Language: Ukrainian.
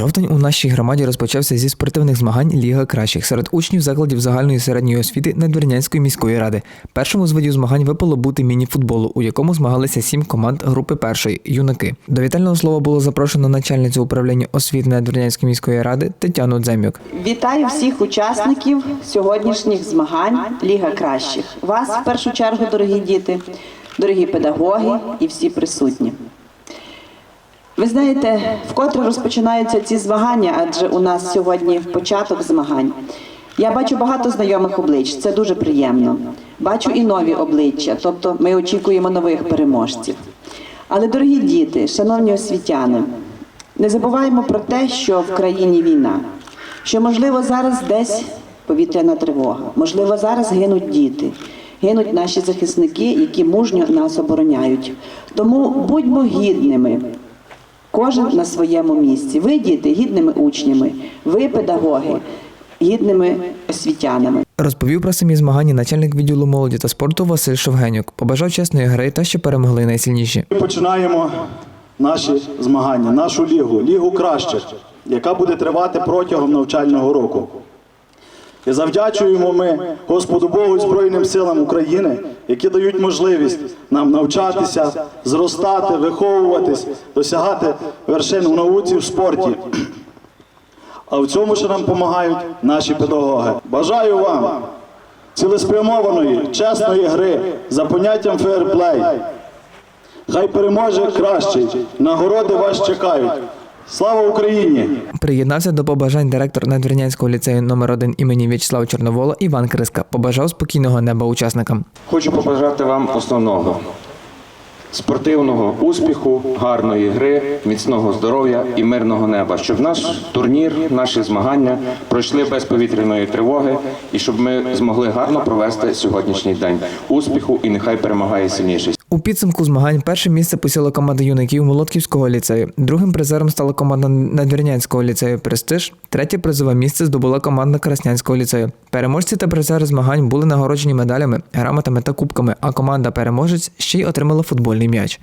Жовтень у нашій громаді розпочався зі спортивних змагань Ліга кращих серед учнів закладів загальної середньої освіти Надвірнянської міської ради. Першому з видів змагань випало бути міні-футболу, у якому змагалися сім команд групи першої юнаки. До вітального слова було запрошено начальницю управління освіти Надвірнянської міської ради Тетяну Дземюк. Вітаю всіх учасників сьогоднішніх змагань Ліга кращих. Вас в першу чергу, дорогі діти, дорогі педагоги і всі присутні. Ви знаєте, вкотре розпочинаються ці змагання, адже у нас сьогодні початок змагань. Я бачу багато знайомих облич, це дуже приємно. Бачу і нові обличчя, тобто ми очікуємо нових переможців. Але, дорогі діти, шановні освітяни, не забуваємо про те, що в країні війна, що можливо зараз десь повітряна тривога, можливо, зараз гинуть діти, гинуть наші захисники, які мужньо нас обороняють. Тому будьмо гідними. Кожен на своєму місці. Ви, діти, гідними учнями, ви, педагоги, гідними освітянами. Розповів про самі змагання начальник відділу молоді та спорту Василь Шовгенюк. Побажав чесної гри та що перемогли найсильніші. Ми починаємо наші змагання, нашу лігу, лігу кращих, яка буде тривати протягом навчального року. І завдячуємо ми Господу Богу і Збройним силам України, які дають можливість нам навчатися, зростати, виховуватись, досягати вершин у науці в спорті. А в цьому ще нам допомагають наші педагоги. Бажаю вам цілеспрямованої, чесної гри за поняттям фейерплей. Хай переможе кращий. Нагороди вас чекають. Слава Україні! Приєднався до побажань директор Надвірнянського ліцею номер 1 імені В'ячеслава Чорновола Іван Криска. Побажав спокійного неба учасникам. Хочу побажати вам основного спортивного успіху, гарної гри, міцного здоров'я і мирного неба, щоб наш турнір, наші змагання пройшли без повітряної тривоги і щоб ми змогли гарно провести сьогоднішній день успіху і нехай перемагає сильніший. У підсумку змагань перше місце посіла команда юнаків Молодківського ліцею. Другим призером стала команда Надвірнянського ліцею Престиж. Третє призове місце здобула команда Краснянського ліцею. Переможці та призери змагань були нагороджені медалями, грамотами та кубками. А команда переможець ще й отримала футбольний м'яч.